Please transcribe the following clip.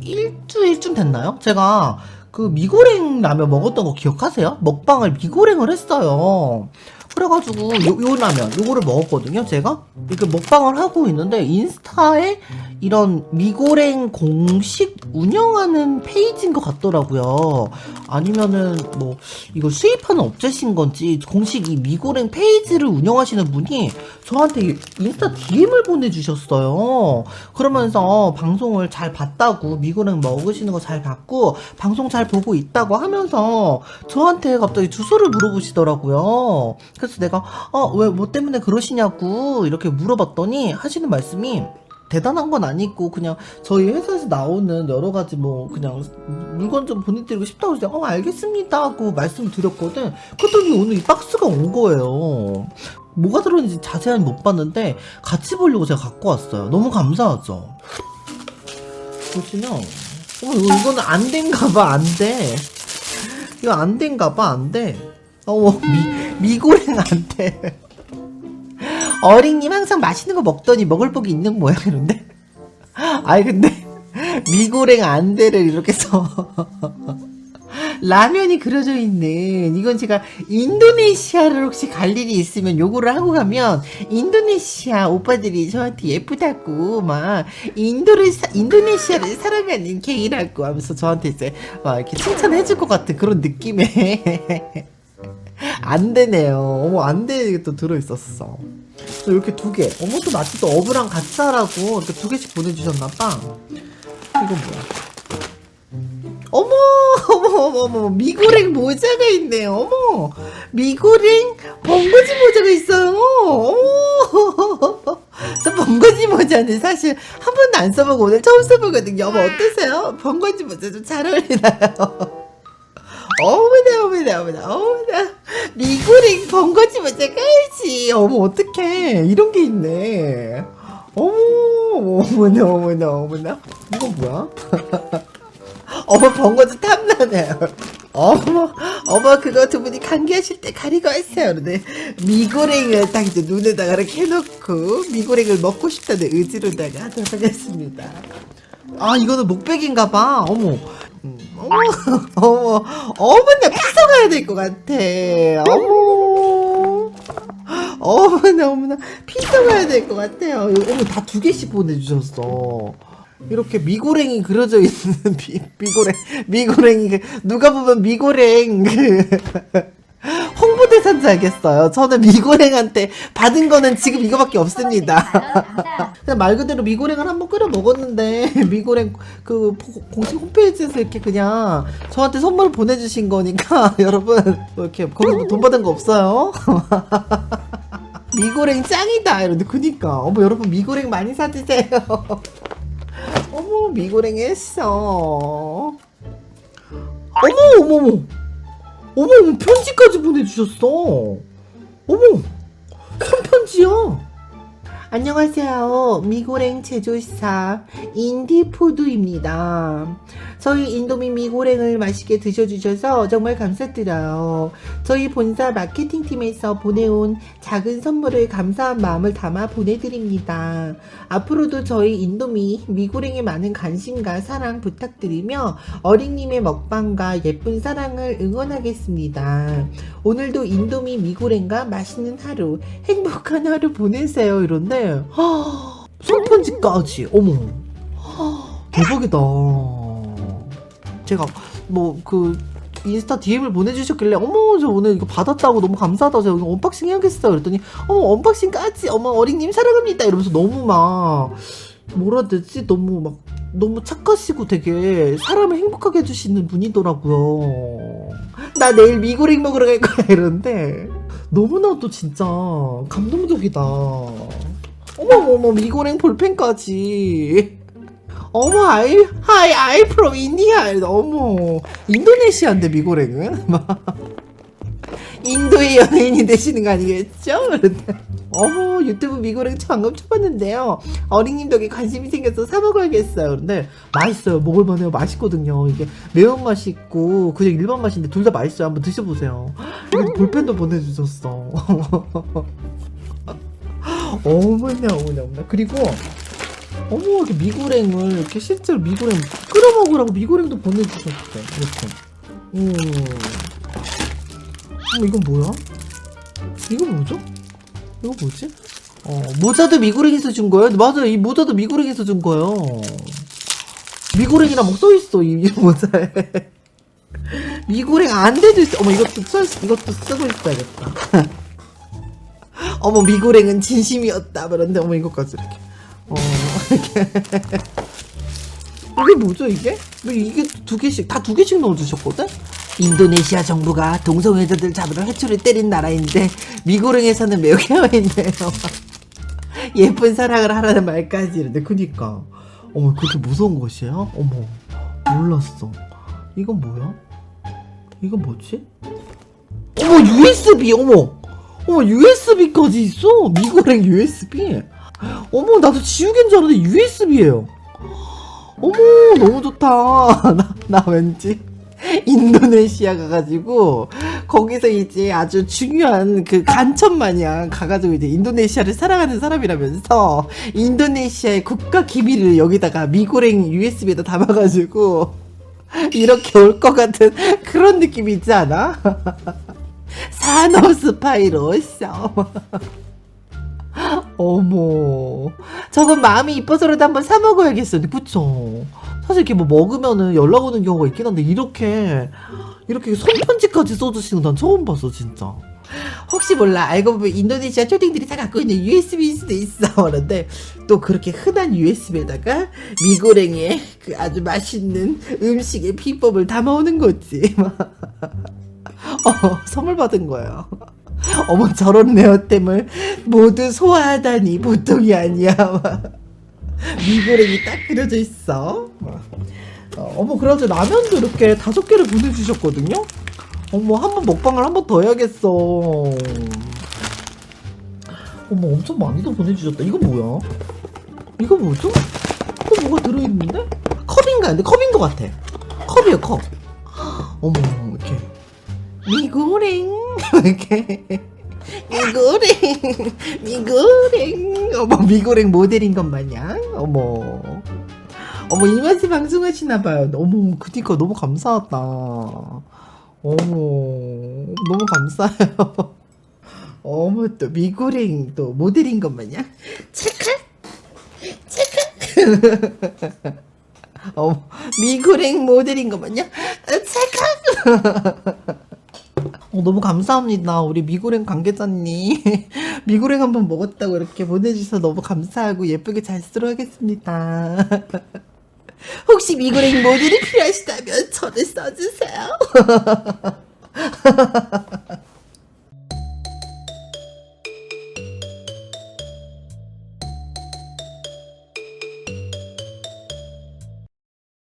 일주일쯤 됐나요? 제가 그 미고랭 라면 먹었던 거 기억하세요? 먹방을 미고랭을 했어요. 그래가지고 요, 요 라면 요거를 먹었거든요. 제가 이렇게 먹방을 하고 있는데 인스타에 이런 미고랭 공식 운영하는 페이지인 것 같더라고요. 아니면은 뭐 이거 수입하는 업체신 건지 공식 이 미고랭 페이지를 운영하시는 분이 저한테 인스타 DM을 보내주셨어요. 그러면서 방송을 잘 봤다고 미고랭 먹으시는 거 잘 봤고 방송 잘 보고 있다고 하면서 저한테 갑자기 주소를 물어보시더라고요. 그래서 내가 어왜 뭐 때문에 그러시냐고 이렇게 물어봤더니 하시는 말씀이 대단한 건 아니고 그냥 저희 회사에서 나오는 여러 가지 뭐 그냥 물건 좀 보내드리고 싶다고 해서 어 알겠습니다 하고 말씀 드렸거든. 그랬더니 오늘 이 박스가 온 거예요. 뭐가 들어있는지 자세히 못 봤는데 같이 보려고 제가 갖고 왔어요. 너무 감사하죠. 보시면 어 이거- 이거는 안 된가 봐 안 돼. 이거 안 된가 봐 안 돼. 어머 미 미고랭 안 돼. 어린님 항상 맛있는 거 먹더니 먹을 복이 있는 모양이런데. 아이 근데 미고랭 안 돼를 이렇게 써. 라면이 그려져 있는 이건 제가 인도네시아를 혹시 갈 일이 있으면 요거를 하고 가면 인도네시아 오빠들이 저한테 예쁘다고 막 인도를 사- 인도네시아를 사랑하는 게이라고 하면서 저한테 이제 막 이렇게 칭찬해 줄 것 같은 그런 느낌에 안 되네요. 어머 안 되게 또 들어 있었어. 이렇게 두 개. 어머 또 마치 또 어부랑 같이 하라고 이렇게 두 개씩 보내주셨나 봐. 이건 뭐야? 어머 어머 어머 어머 미고랭 모자가 있네요. 어머 미고랭 번거지 모자가 있어요. 어머 저 번거지 모자는 사실 한 번도 안 써보고 오늘 처음 써보거든요. 어머 어떠세요? 번거지 모자 좀 잘 어울리나요? 어머나 어머나 어머나 어머나 미고랭 번거지 모자 깔지 어머 어떡해 이런 게 있네 어머 어머나 어머나 어머나 이건 뭐야? 어머 번거지 탐나네요. 어머 어머 그거 두 분이 감기하실 때 가리고 하세요. 근데 미고랭을 딱 이제 눈에다가 이렇게 해놓고 미고랭을 먹고 싶다는 의지로다가 하도록 하겠습니다. 아 이거는 목베개인가 봐. 어머. 음, 어머 어머 어머나 피서 가야 될 것 같아. 어머. 어머나 어머나 피서 가야 될 것 같아요. 어머 다 두 개씩 보내주셨어. 이렇게 미고랭이 그려져 있는 미, 미고랭 미고랭이 그- 누가 보면 미고랭 그 홍보대사인지 알겠어요. 저는 미고랭한테 받은 거는 지금 이거밖에 없습니다. 그냥 말 그대로 미고랭을 한번 끓여 먹었는데 미고랭 그 고- 공식 홈페이지에서 이렇게 그냥 저한테 선물을 보내주신 거니까 여러분 뭐 이렇게 거기서 뭐돈 받은 거 없어요? 미고랭 짱이다 이런데 그니까 어머 여러분 미고랭 많이 사드세요. 어머 미고랭 했어. 어머 어머 어머 어머 편지까지 보내주셨어. 어머 손편지야. 안녕하세요. 미고랭 제조사 인디푸드입니다. 저희 인도미 미고랭을 맛있게 드셔주셔서 정말 감사드려요. 저희 본사 마케팅팀에서 보내온 작은 선물을 감사한 마음을 담아 보내드립니다. 앞으로도 저희 인도미 미고랭에 많은 관심과 사랑 부탁드리며 어린님의 먹방과 예쁜 사랑을 응원하겠습니다. 오늘도 인도미 미고랭과 맛있는 하루, 행복한 하루 보내세요. 이런데, 하, 손편지까지. 어머. 하, 대박이다. 제가 뭐 그 인스타 DM을 보내주셨길래 어머 저 오늘 이거 받았다고 너무 감사하다 제가 언박싱 해야겠어요 그랬더니 어머 언박싱까지 어머 어린님 사랑합니다 이러면서 너무 막 뭐라 되지 너무 막 너무 착하시고 되게 사람을 행복하게 해주시는 분이더라고요 나 내일 미고랭 먹으러 갈 거야 이러는데 너무나도 진짜 감동적이다 어머 어머 미고랭 볼펜까지. 어머 아이 하이 아이 프롬 인디아. 어머. 인도네시아인데 미고랭은? 막 인도의 연예인이 되시는 거 아니겠죠? 어머 유튜브 미고랭 저 방금 쳐봤는데요. 어린님 덕에 관심이 생겨서 사 먹어야겠어요. 그런데 맛있어요. 먹을만해요. 맛있거든요. 이게 매운맛이 있고 그냥 일반 맛인데 둘 다 맛있어요. 한번 드셔보세요. 여기 볼펜도 보내주셨어 어머나 어머나 어머나 그리고 어머 이렇게 미고랭을 이렇게 실제로 미고랭 끓여 먹으라고 미고랭도 보내주셨대 이렇게 음. 어머 이건 뭐야? 이거 뭐죠? 이거 뭐지? 어 모자도 미고랭에서 준 거예요? 맞아요 이 모자도 미고랭에서 준 거예요 미고랭이랑 막 써있어 이, 이 모자에 미고랭 안돼도 있어 어머 이것도 써 이것도 쓰고 있어야겠다 어머 미고랭은 진심이었다 그런데 어머 이것까지 이렇게 어 이렇게 이게 뭐죠 이게? 왜 이게 두 개씩 다 두 개씩 넣어주셨거든? 인도네시아 정부가 동성애자들 잡으러 해초를 때린 나라인데 미고랭에서는 매우 개화있네요 예쁜 사랑을 하라는 말까지 이런데 그니까 어머 그렇게 무서운 것이에요? 어머 몰랐어 이건 뭐야? 이건 뭐지? 어머 USB 어머 어머 USB까지 있어? 미고랭 USB 어머 나도 지우개인 줄 알았는데 USB예요. 어머 너무 좋다. 나, 나 왠지 인도네시아 가가지고 거기서 이제 아주 중요한 그 간첩 마냥 가가지고 이제 인도네시아를 사랑하는 사람이라면서 인도네시아의 국가 기밀을 여기다가 미고랭 USB에다 담아가지고 이렇게 올 것 같은 그런 느낌이 있지 않아? 산업 스파이로서 어머. 저건 마음이 이뻐서라도 한번 사 먹어야겠어요. 그쵸? 사실 이렇게 뭐 먹으면은 연락 오는 경우가 있긴 한데 이렇게 이렇게 손편지까지 써주시는 건난 처음 봤어 진짜. 혹시 몰라. 알고 보면 인도네시아 초딩들이 다 갖고 있는 USB일 수도 있어. 그런데 또 그렇게 흔한 USB에다가 미고랭의 그 아주 맛있는 음식의 비법을 담아오는 거지 어, 선물 받은 거예요. 어머 저런 레어템을 모두 소화하다니 보통이 아니야. 미고랭이 딱 그려져 있어. 어, 어 머 그래서 라면도 이렇게 다섯 개를 보내주셨거든요? 어머 한 번 먹방을 한 번 더 해야겠어. 어머 엄청 많이도 보내주셨다. 이거 뭐야? 이거 뭐죠? 어 뭐가 들어있는데? 컵인가? 근데 컵인 것 같아. 컵이에요 컵. 어머 이렇게 미고랭 이렇게. 미고랭 미고랭 어머 미고랭 모델인 것 마냥. 어머. 어머 이 맛에 방송하시나 봐요. 어머 그니까 너무 감사하다. 어머. 너무 감사해요. 어머 또 미고랭 또 모델인 것 마냥. 착각. 착각. 어머 미고랭 모델인 것 마냥. 착각 어, 너무 감사합니다. 우리 미고랭 관계자님. 미고랭 한번 먹었다고 이렇게 보내주셔서 너무 감사하고 예쁘게 잘 쓰도록 하겠습니다. 혹시 미고랭 모델이 필요하시다면 저를 써주세요.